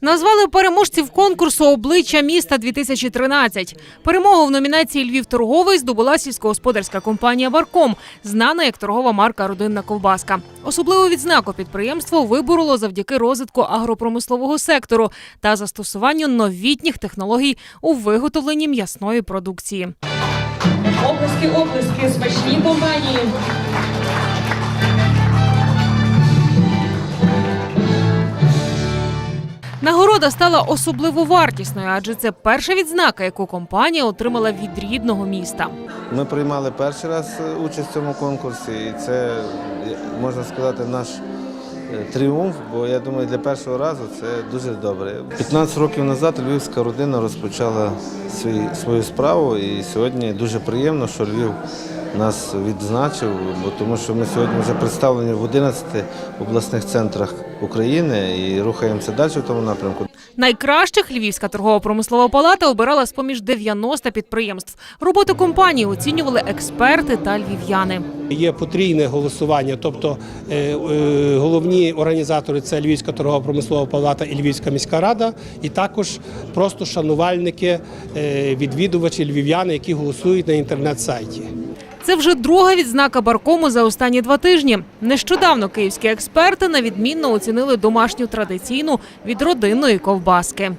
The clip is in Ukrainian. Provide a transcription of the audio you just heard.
Назвали переможців конкурсу Обличчя міста 2013 Перемогу в номінації Львів торговий здобула сільськогосподарська компанія Барком, знана як торгова марка Родинна ковбаска. Особливу відзнаку підприємство вибороло завдяки розвитку агропромислового сектору та застосуванню новітніх технологій у виготовленні м'ясної продукції. Оплески, оплески, смачні компанії. Нагорода стала особливо вартісною, адже це перша відзнака, яку компанія отримала від рідного міста. Ми приймали перший раз е, участь в цьому конкурсі, і це, е, можна сказати, наш тріумф, бо я думаю, для першого разу це дуже добре. 15 років назад львівська родина розпочала свою справу, і сьогодні дуже приємно, що Львів нас відзначив, бо тому що ми сьогодні вже представлені в 11 обласних центрах України і рухаємося далі в тому напрямку. Найкращих Львівська торгово-промислова палата обирала з поміж 90 підприємств. Роботу компанії оцінювали експерти та львів'яни. Є потрійне голосування, тобто е, е, головні організатори це Львівська торгово-промислова палата і Львівська міська рада, і також просто шанувальники, е, відвідувачі львів'яни, які голосують на інтернет-сайті. Це вже друга відзнака Баркому за останні два тижні. Нещодавно київські експерти на відмінно оцінили домашню традиційну від родинної ковбаски.